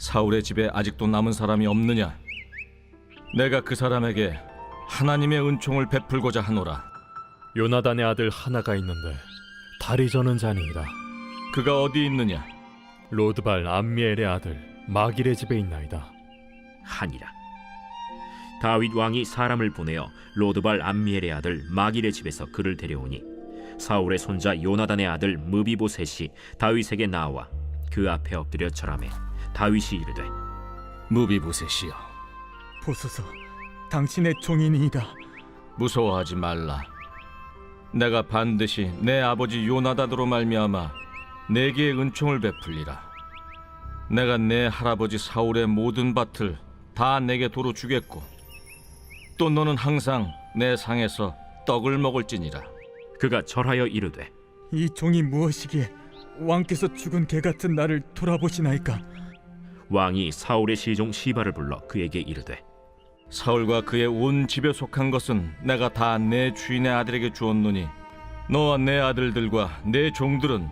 사울의 집에 아직도 남은 사람이 없느냐? 내가 그 사람에게 하나님의 은총을 베풀고자 하노라. 요나단의 아들 하나가 있는데 다리 저는 자니이다. 그가 어디 있느냐? 로드발 암미엘의 아들 마길의 집에 있나이다. 하니라 다윗 왕이 사람을 보내어 로드발 암미엘의 아들 마길의 집에서 그를 데려오니 사울의 손자 요나단의 아들 무비보셋이 다윗에게 나와 그 앞에 엎드려 절하매 다윗이 이르되 무비보셋이여, 보소서, 당신의 종인이다. 무서워하지 말라. 내가 반드시 내 아버지 요나단으로 말미암아 내게 은총을 베풀리라. 내가 내 할아버지 사울의 모든 밭을 다 내게 도로 주겠고, 또 너는 항상 내 상에서 떡을 먹을지니라. 그가 절하여 이르되 이 종이 무엇이기에 왕께서 죽은 개 같은 나를 돌아보시나이까? 왕이 사울의 시종 시바를 불러 그에게 이르되 사울과 그의 온 집에 속한 것은 내가 다 내 주인의 아들에게 주었노니 너와 내 아들들과 내 종들은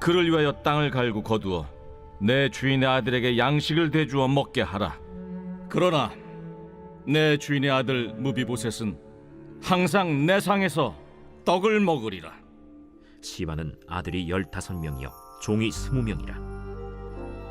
그를 위하여 땅을 갈고 거두어 내 주인의 아들에게 양식을 대주어 먹게 하라. 그러나 내 주인의 아들 무비보셋은 항상 내 상에서 떡을 먹으리라. 시바는 아들이 열다섯 명이요 종이 스무 명이라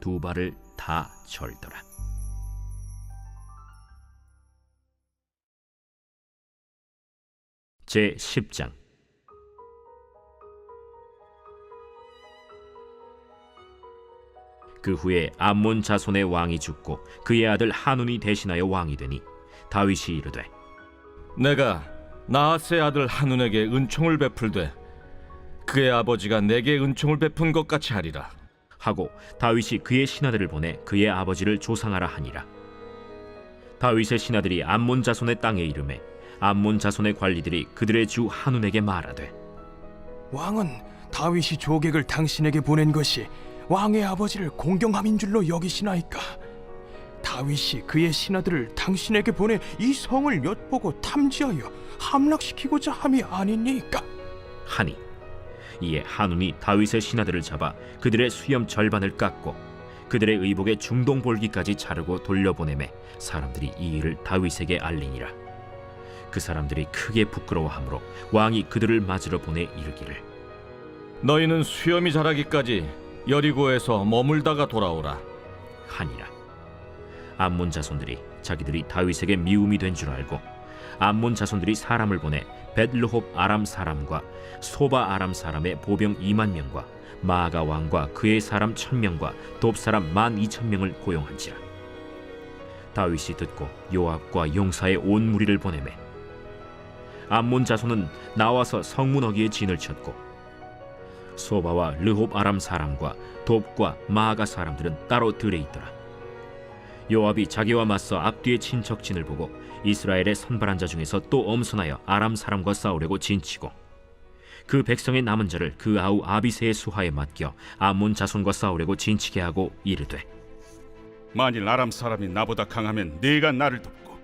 두 발을 다 절더라 제 10장 그 후에 암몬 자손의 왕이 죽고 그의 아들 하눈이 대신하여 왕이 되니 다윗이 이르되 내가 나하스의 아들 한운에게 은총을 베풀되 그의 아버지가 내게 은총을 베푼 것 같이 하리라. 하고 다윗이 그의 신하들을 보내 그의 아버지를 조상하라 하니라 다윗의 신하들이 암몬 자손의 땅에 이름에 암몬 자손의 관리들이 그들의 주 하눈에게 말하되 왕은 다윗이 조객을 당신에게 보낸 것이 왕의 아버지를 공경함인 줄로 여기시나이까? 다윗이 그의 신하들을 당신에게 보내 이 성을 엿보고 탐지하여 함락시키고자 함이 아니니까? 하니 이에 하눈이 다윗의 신하들을 잡아 그들의 수염 절반을 깎고 그들의 의복의 중동 볼기까지 자르고 돌려보내매 사람들이 이 일을 다윗에게 알리니라 그 사람들이 크게 부끄러워하므로 왕이 그들을 맞으러 보내 이르기를 너희는 수염이 자라기까지 여리고에서 머물다가 돌아오라. 하니라 암몬 자손들이 자기들이 다윗에게 미움이 된 줄 알고 암몬 자손들이 사람을 보내 벳르홉 아람 사람과 소바 아람 사람의 보병 2만 명과 마가 왕과 그의 사람 천 명과 돕 사람 만 이천 명을 고용한지라. 다윗이 듣고 요압과 용사의 온 무리를 보내매 암몬 자손은 나와서 성문 어기에 진을 쳤고 소바와 르홉 아람 사람과 돕과 마가 사람들은 따로 들에 있더라 요압이 자기와 맞서 앞뒤의 친척진을 보고 이스라엘의 선발한 자 중에서 또 엄선하여 아람 사람과 싸우려고 진치고 그 백성의 남은 자를 그 아우 아비세의 수하에 맡겨 암몬 자손과 싸우려고 진치게 하고 이르되 만일 아람 사람이 나보다 강하면 네가 나를 돕고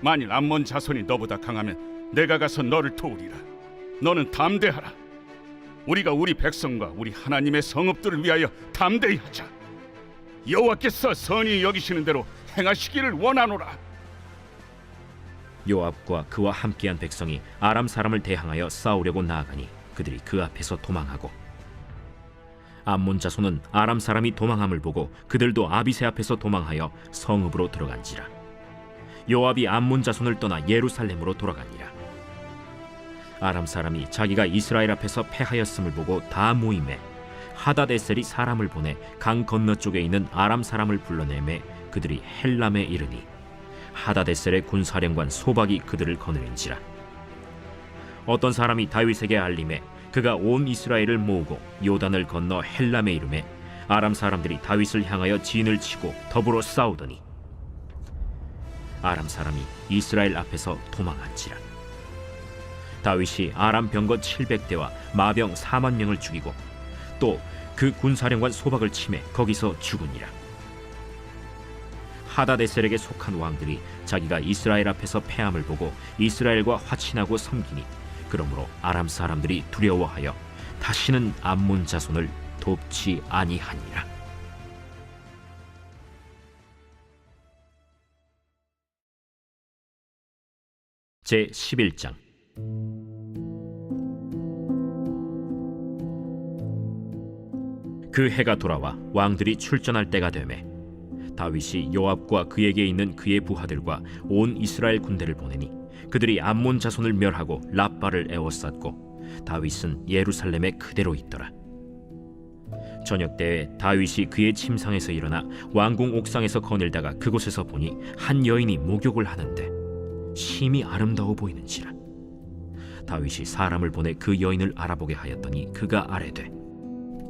만일 암몬 자손이 너보다 강하면 내가 가서 너를 도우리라. 너는 담대하라. 우리가 우리 백성과 우리 하나님의 성읍들을 위하여 담대히 하자 여호와께서 선히 여기시는 대로 행하시기를 원하노라 요압과 그와 함께한 백성이 아람 사람을 대항하여 싸우려고 나아가니 그들이 그 앞에서 도망하고 암몬 자손은 아람 사람이 도망함을 보고 그들도 아비세 앞에서 도망하여 성읍으로 들어간지라 요압이 암몬 자손을 떠나 예루살렘으로 돌아가니라. 아람 사람이 자기가 이스라엘 앞에서 패하였음을 보고 다 모임에 하다데셀이 사람을 보내 강 건너 쪽에 있는 아람 사람을 불러내매 그들이 헬람에 이르니 하다데셀의 군사령관 소박이 그들을 거느린지라. 어떤 사람이 다윗에게 알림해 그가 온 이스라엘을 모으고 요단을 건너 헬람에 이름에 아람 사람들이 다윗을 향하여 진을 치고 더불어 싸우더니 아람 사람이 이스라엘 앞에서 도망한지라. 다윗이 아람 병거 700대와 마병 4만 명을 죽이고 또 그 군사령관 소박을 치매 거기서 죽으니라. 하다데셀에게 속한 왕들이 자기가 이스라엘 앞에서 패함을 보고 이스라엘과 화친하고 섬기니 그러므로 아람 사람들이 두려워하여 다시는 암몬 자손을 돕지 아니하니라. 제 11장 그 해가 돌아와 왕들이 출전할 때가 되매 다윗이 요압과 그에게 있는 그의 부하들과 온 이스라엘 군대를 보내니 그들이 암몬 자손을 멸하고 라빠를 에워쌌고 다윗은 예루살렘에 그대로 있더라. 저녁 때에 다윗이 그의 침상에서 일어나 왕궁 옥상에서 거닐다가 그곳에서 보니 한 여인이 목욕을 하는데 심히 아름다워 보이는지라. 다윗이 사람을 보내 그 여인을 알아보게 하였더니 그가 아뢰되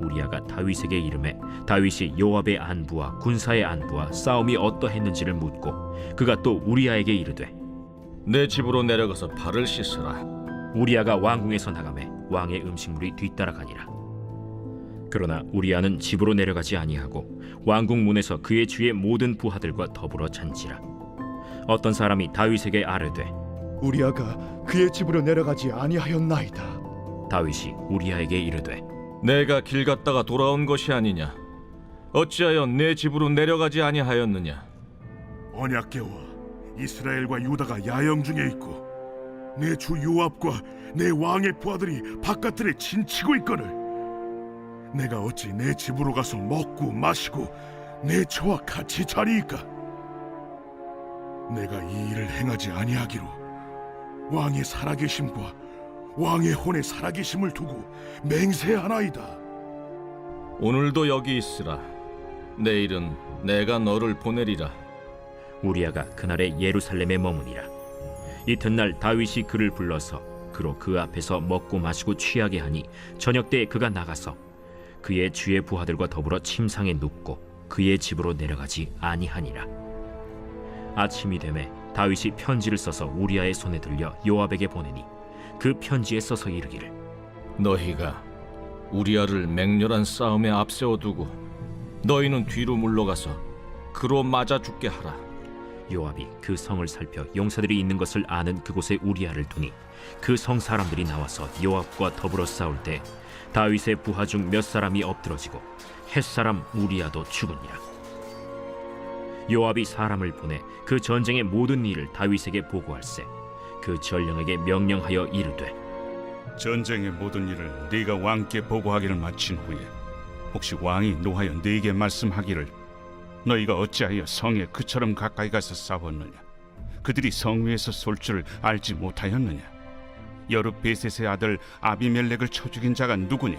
우리아가 다윗에게 이름해 다윗이 요압의 안부와 군사의 안부와 싸움이 어떠했는지를 묻고 그가 또 우리아에게 이르되 내 집으로 내려가서 발을 씻으라. 우리아가 왕궁에서 나가매 왕의 음식물이 뒤따라가니라. 그러나 우리아는 집으로 내려가지 아니하고 왕궁 문에서 그의 주의 모든 부하들과 더불어 잔지라. 어떤 사람이 다윗에게 아뢰되 우리아가 그의 집으로 내려가지 아니하였나이다 다윗이 우리아에게 이르되 내가 길 갔다가 돌아온 것이 아니냐? 어찌하여 내 집으로 내려가지 아니하였느냐? 언약궤와 이스라엘과 유다가 야영 중에 있고 내 주 요압과 내 왕의 부하들이 바깥들에 진치고 있거늘 내가 어찌 내 집으로 가서 먹고 마시고 내 처와 같이 자리이까 내가 이 일을 행하지 아니하기로 왕의 살아계심과 왕의 혼의 살아계심을 두고 맹세하나이다 오늘도 여기 있으라. 내일은 내가 너를 보내리라. 우리아가 그날에 예루살렘에 머무니라. 이튿날 다윗이 그를 불러서 그로 그 앞에서 먹고 마시고 취하게 하니 저녁 때에 그가 나가서 그의 주의 부하들과 더불어 침상에 눕고 그의 집으로 내려가지 아니하니라. 아침이 되매 다윗이 편지를 써서 우리아의 손에 들려 요압에게 보내니 그 편지에 써서 이르기를. 너희가 우리아를 맹렬한 싸움에 앞세워 두고 너희는 뒤로 물러가서 그로 맞아 죽게 하라. 요압이 그 성을 살펴 용사들이 있는 것을 아는 그곳에 우리아를 두니 그 성 사람들이 나와서 요압과 더불어 싸울 때 다윗의 부하 중 몇 사람이 엎드러지고 햇 사람 우리아도 죽으니라. 요압이 사람을 보내 그 전쟁의 모든 일을 다윗에게 보고할세 그 전령에게 명령하여 이르되 전쟁의 모든 일을 네가 왕께 보고하기를 마친 후에 혹시 왕이 노하여 네게 말씀하기를 너희가 어찌하여 성에 그처럼 가까이 가서 싸웠느냐? 그들이 성 위에서 쏠줄 알지 못하였느냐? 여룻 베셋의 아들 아비멜렉을 쳐 죽인 자가 누구냐?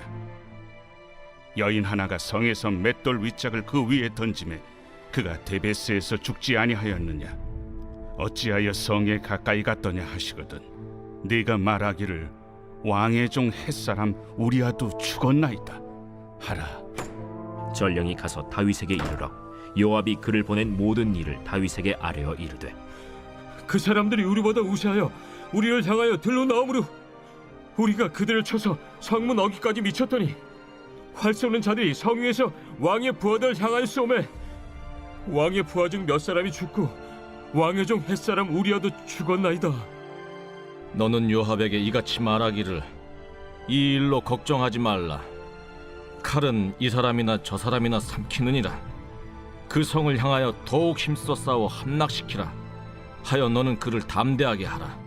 여인 하나가 성에서 맷돌 윗짝을 그 위에 던짐에 그가 데베스에서 죽지 아니하였느냐 어찌하여 성에 가까이 갔더냐 하시거든. 네가 말하기를 왕의 종 햇사람 우리아도 죽었나이다. 하라. 전령이 가서 다윗에게 이르러 요압이 그를 보낸 모든 일을 다윗에게 아뢰어 이르되 그 사람들이 우리보다 우세하여 우리를 향하여 들로 나오므로 우리가 그들을 쳐서 성문 어기까지 미쳤더니 활 쏘는 자들이 성 위에서 왕의 부하들을 향하여 쏘매 왕의 부하 중 몇 사람이 죽고 왕의 종 햇사람 우리아도 죽었나이다. 너는 요압에게 이같이 말하기를 이 일로 걱정하지 말라. 칼은 이 사람이나 저 사람이나 삼키느니라. 그 성을 향하여 더욱 힘써 싸워 함락시키라. 하여 너는 그를 담대하게 하라.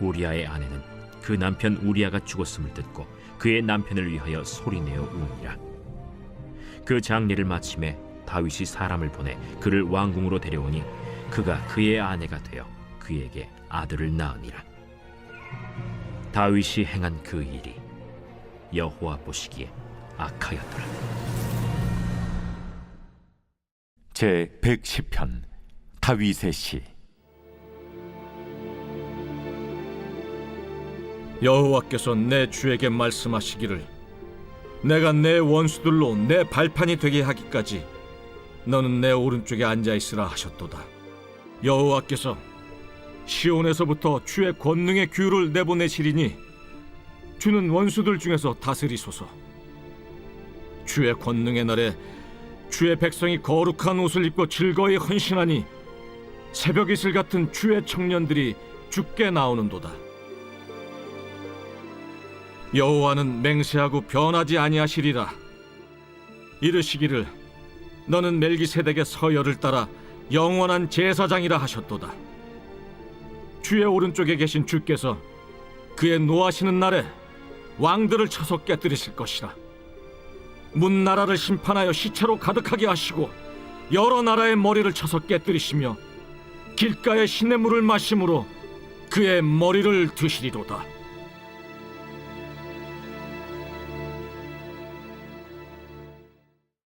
우리아의 아내는 그 남편 우리아가 죽었음을 듣고 그의 남편을 위하여 소리내어 우니라. 그 장례를 마침에 다윗이 사람을 보내 그를 왕궁으로 데려오니 그가 그의 아내가 되어 그에게 아들을 낳으니라. 다윗이 행한 그 일이 여호와 보시기에 악하였더라. 제 110편 다윗의 시 여호와께서 내 주에게 말씀하시기를 내가 내 원수들로 내 발판이 되게 하기까지 너는 내 오른쪽에 앉아 있으라 하셨도다. 여호와께서 시온에서부터 주의 권능의 규를 내보내시리니 주는 원수들 중에서 다스리소서. 주의 권능의 날에 주의 백성이 거룩한 옷을 입고 즐거이 헌신하니 새벽 이슬 같은 주의 청년들이 죽게 나오는도다. 여호와는 맹세하고 변하지 아니하시리라. 이르시기를 너는 멜기세덱의 서열을 따라 영원한 제사장이라 하셨도다. 주의 오른쪽에 계신 주께서 그의 노하시는 날에 왕들을 쳐서 깨뜨리실 것이라. 문 나라를 심판하여 시체로 가득하게 하시고 여러 나라의 머리를 쳐서 깨뜨리시며 길가의 시냇물을 마심으로 그의 머리를 드시리로다.